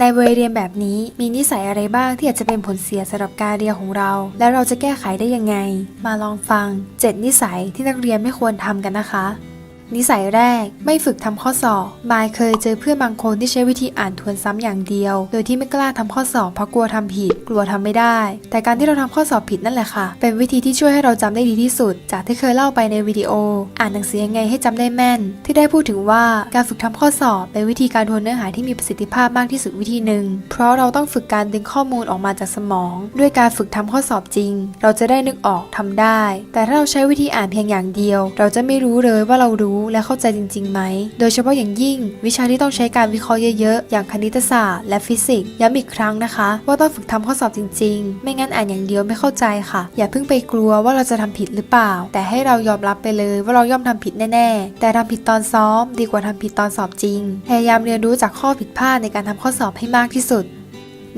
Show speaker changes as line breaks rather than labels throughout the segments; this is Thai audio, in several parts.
ในวัยเรียนแบบนี้มีนิสัยอะไรบ้างที่อาจจะเป็นผลเสียสำหรับการเรียนของเรา และเราจะแก้ไขได้ยังไง มาลองฟัง 7 นิสัยที่นักเรียนไม่ควรทำกันนะคะ นิสัยแรก ไม่ฝึกทำข้อสอบ มายเคยเจอเพื่อนบางคนที่ใช้วิธีอ่านทวนซ้ำอย่างเดียว โดยที่ไม่กล้าทำข้อสอบเพราะกลัวทำผิด กลัวทำไม่ได้ แต่การที่เราทำข้อสอบผิดนั่นแหละค่ะ เป็นวิธีที่ช่วยให้เราจำได้ดีที่สุด จากที่เคยเล่าไปในวิดีโอ อ่านหนังสือยังไงให้จำได้แม่น ที่ได้พูดถึงว่าการฝึกทำข้อสอบเป็นวิธีการทวนเนื้อหาที่มีประสิทธิภาพมากที่สุดวิธีหนึ่ง เพราะเราต้องฝึกการดึงข้อมูลออกมาจากสมอง ด้วยการฝึกทำข้อสอบจริง เราจะได้นึกออกทำได้ แต่ถ้าเราใช้วิธีอ่านเพียงอย่างเดียว เราจะไม่รู้เลยว่าเรารู้และเข้าใจจริงๆไหม โดยเฉพาะอย่างยิ่ง วิชาที่ต้องใช้การวิเคราะห์เยอะๆ อย่างคณิตศาสตร์และฟิสิกส์ย้ำอีกครั้งนะคะ ว่าต้องฝึกทำข้อสอบจริงๆ ไม่งั้นอ่านอย่างเดียวไม่เข้าใจค่ะ อย่าเพิ่งไปกลัวว่าเราจะทำผิดหรือเปล่า แต่ให้เรายอมรับไปเลยว่าเราย่อมทำผิดแน่ๆ แต่ทำผิดตอนซ้อม ดีกว่าทำผิดตอนสอบจริง พยายามเรียนรู้จากข้อผิดพลาดในการทำข้อสอบให้มากที่สุด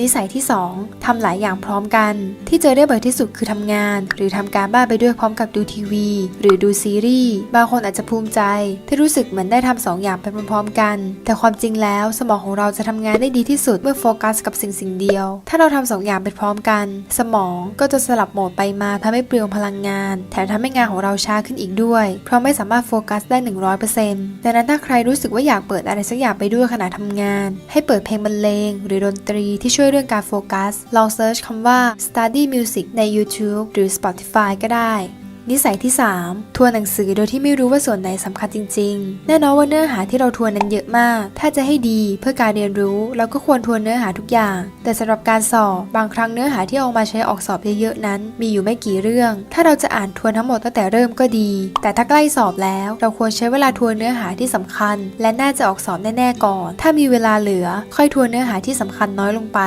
นิสัยที่ 2ทำหลายอย่างพร้อมกัน ที่เจอได้บ่อยที่สุดคือทำงาน หรือทำการบ้านไปด้วยพร้อมกับดูทีวี หรือดูซีรีส์บางคนอาจจะภูมิใจ ที่รู้สึกเหมือนได้ทำสองอย่างไปพร้อมๆกัน แต่ความจริงแล้วสมองของเราจะทำงานได้ดีที่สุดเมื่อโฟกัสกับสิ่งสิ่งเดียว ถ้าเราทำสองอย่างไปพร้อมกัน สมองก็จะสลับโหมดไปมาทำให้เปลืองพลังงาน แถมทำให้งานของเราช้าขึ้นอีกด้วย เพราะไม่สามารถโฟกัสได้ 100%ดังนั้นถ้าใครรู้สึกว่าอยากเปิดอะไรสักอย่างไปด้วยขณะทำงาน ให้เปิดเพลงบรรเลง หรือดนตรีที่ช่วยเรื่องการโฟกัส ลองเซิร์ชคำว่า study music ใน YouTube หรือ Spotify ก็ได้ นิสัยที่ 3ทวนหนังสือโดยที่ไม่รู้ว่าส่วนไหนสำคัญจริง ๆ แน่นอนว่าเนื้อหาที่เราทวนนั้นเยอะมาก ถ้าจะให้ดีเพื่อการเรียนรู้ เราก็ควรทวนเนื้อหาทุกอย่าง แต่สำหรับการสอบบางครั้งเนื้อหาที่เอามาใช้ออกสอบเยอะๆนั้น มีอยู่ไม่กี่เรื่อง ถ้าเราจะอ่านทวนทั้งหมดตั้งแต่เริ่มก็ดี แต่ถ้าใกล้สอบแล้ว เราควรใช้เวลาทวนเนื้อหาที่สำคัญ และน่าจะออกสอบแน่ๆก่อน ถ้ามีเวลาเหลือ ค่อยทวนเนื้อหาที่สำคัญน้อยลงไป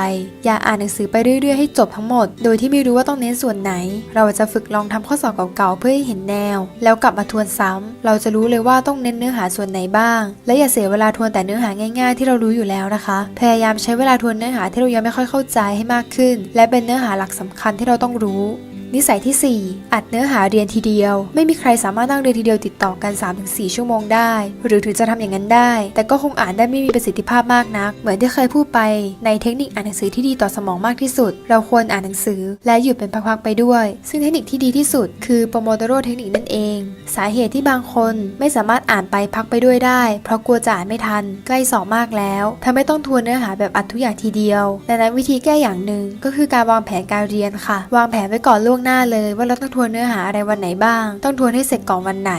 อย่าอ่านหนังสือไปเรื่อยๆให้จบทั้งหมด โดยที่ไม่รู้ว่าต้องเน้นส่วนไหน เราจะฝึกลองทำข้อสอบเก่าเพื่อให้เห็นแนว แล้วกลับมาทวนซ้ำเราจะรู้เลยว่าต้องเน้นเนื้อหาส่วนไหนบ้าง และอย่าเสียเวลาทวนแต่เนื้อหาง่ายๆ ที่เรารู้อยู่แล้วนะคะ พยายามใช้เวลาทวนเนื้อหาที่เรายังไม่ค่อยเข้าใจให้มากขึ้น และเป็นเนื้อหาหลักสำคัญที่เราต้องรู้ นิสัยที่ 4 อัดเนื้อหาเรียนทีเดียว ไม่มีใครสามารถนั่งเรียนทีเดียวติดต่อกัน 3-4 ชั่วโมงได้ หรือถึงจะทำอย่างนั้นได้ แต่ก็คงอ่านได้ไม่มีประสิทธิภาพมากนัก เหมือนที่เคยพูดไป ในเทคนิคอ่านหนังสือที่ดีต่อสมองมากที่สุด เราควรอ่านหนังสือ และหยุดเป็นพักๆไปด้วย ซึ่งเทคนิคที่ดีที่สุด คือโปโมโดโรเทคนิคนั่นเอง สาเหตุที่บางคนไม่สามารถอ่านไปพักไปด้วยได้ เพราะกลัวจะอ่านไม่ทัน ใกล้สอบมากแล้วทำให้ต้องทวนเนื้อหาแบบอัดทุกอย่างทีเดียวดังนั้นวิธีแก้อย่างหนึ่งก็คือการวางแผนการเรียนค่ะ วางแผนไว้ก่อนล่วงหน้าเลยว่าเราต้องทวนเนื้อหาอะไรวันไหนบ้าง ต้องทวนให้เสร็จก่อนวันไหน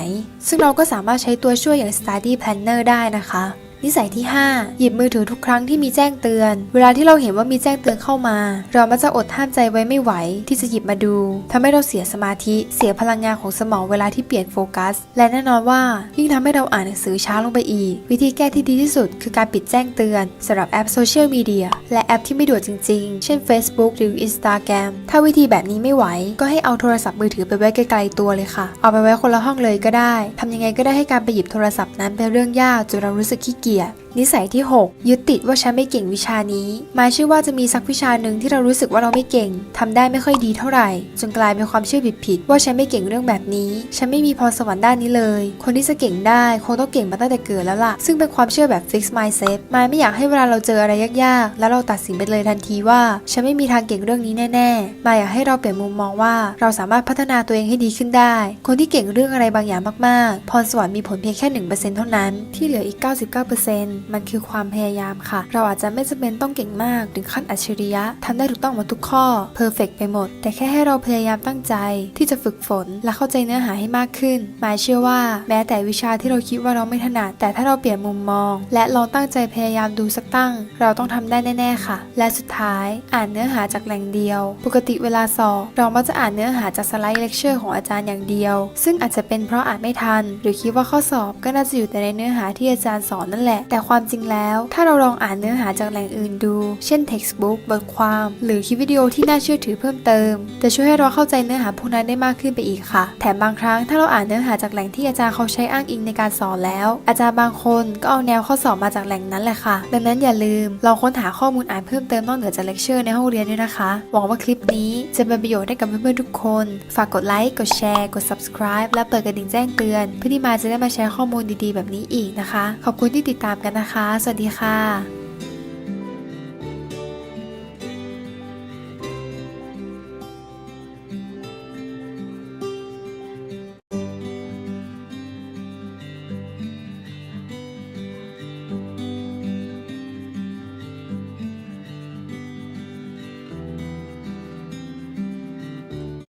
ซึ่งเราก็สามารถใช้ตัวช่วยอย่าง Study Planner ได้นะคะ นิสัยที่ 5 หยิบมือถือทุกครั้งที่มีแจ้งเตือน เวลาที่เราเห็นว่ามีแจ้งเตือนเข้ามา เรามักจะอดห้ามใจไว้ไม่ไหว ที่จะหยิบมาดูทำให้เราเสียสมาธิ เสียพลังงานของสมองเวลาที่เปลี่ยนโฟกัส และแน่นอนว่า ยิ่งทำให้เราอ่านหนังสือช้าลงไปอีก วิธีแก้ที่ดีที่สุด คือการปิดแจ้งเตือนสำหรับแอปโซเชียลมีเดียและแอปที่ไม่ด่วนจริง ๆ เช่น Facebook หรือ Instagram ถ้าวิธีแบบนี้ไม่ไหว ก็ให้เอาโทรศัพท์มือถือไปไว้ไกลๆตัวเลยค่ะ เอาไปไว้คนละห้องเลยก็ได้ทำยังไงก็ได้ให้การไปหยิบโทรศัพท์นั้นเป็นเรื่องยากจนเรารู้สึกขี้เกียจ Dia นิสัยที่ 6 ยึดติดว่าฉันไม่เก่งวิชานี้ หมายเชื่อว่าจะมีสักวิชาหนึ่งที่เรารู้สึกว่าเราไม่เก่งทำได้ไม่ค่อยดีเท่าไหร่ จนกลายเป็นความเชื่อผิดๆว่าฉันไม่เก่งเรื่องแบบนี้ ฉันไม่มีพรสวรรค์ด้านนี้เลย คนที่จะเก่งได้คงต้องเก่งมาตั้งแต่เกิดแล้วล่ะ ซึ่งเป็นความเชื่อแบบ fix mindset มายไม่อยากให้เวลาเราเจออะไรยากๆ แล้วเราตัดสินไปเลยทันทีว่า ฉันไม่มีทางเก่งเรื่องนี้แน่ๆ มายอยากให้เราเปลี่ยนมุมมองว่าเราสามารถพัฒนาตัวเองให้ดีขึ้นได้ คนที่เก่งเรื่องอะไรบางอย่างมากๆ พรสวรรค์มีผลเพียงแค่1%เท่านั้นที่เหลืออีก 99%มันคือความพยายามค่ะ เราอาจจะไม่จำเป็นต้องเก่งมากถึงขั้นอัจฉริยะทำได้ถูกต้องหมดทุกข้อเพอร์เฟกไปหมด แต่แค่ให้เราพยายามตั้งใจ ที่จะฝึกฝน และเข้าใจเนื้อหาให้มากขึ้น หมายเชื่อว่าแม้แต่วิชาที่เราคิดว่าเราไม่ถนัด แต่ถ้าเราเปลี่ยนมุมมอง และลองตั้งใจพยายามดูสักตั้ง เราต้องทำได้แน่ ๆ ค่ะ และสุดท้าย อ่านเนื้อหาจากแหล่งเดียว ปกติเวลาสอบเรามักจะอ่านเนื้อหาจากสไลด์เลคเชอร์ของอาจารย์อย่างเดียว ซึ่งอาจจะเป็นเพราะอ่านไม่ทัน หรือคิดว่าข้อสอบก็น่าจะอยู่แต่ในเนื้อหาที่อาจารย์สอนนั่นแหละแต่ความความจริงแล้ว ถ้าเราลองอ่านเนื้อหาจากแหล่งอื่นดู เช่น textbook บทความ หรือคลิปวิดีโอที่น่าเชื่อถือเพิ่มเติม จะช่วยให้เราเข้าใจเนื้อหาพวกนั้นได้มากขึ้นไปอีกค่ะ แถมบางครั้งถ้าเราอ่านเนื้อหาจากแหล่งที่อาจารย์เขาใช้อ้างอิงในการสอนแล้ว อาจารย์บางคนก็เอาแนวข้อสอบมาจากแหล่งนั้นแหละค่ะ ดังนั้นอย่าลืมลองค้นหาข้อมูลอ่านเพิ่มเติมนอกเหนือจากเลคเชอร์ในห้องเรียนด้วยนะคะ หวังว่าคลิปนี้จะเป็นประโยชน์ให้กับเพื่อนๆทุกคน ฝากกดไลค์ กดแชร์ กด subscribe และเปิดกระดิ่งแจ้งเตือน เพื่อที่มาจะได้มาแชร์ข้อมูลดีๆ แบบนี้อีกนะคะ ขอบคุณที่ติดตามกันนะคะ สวัสดีค่ะ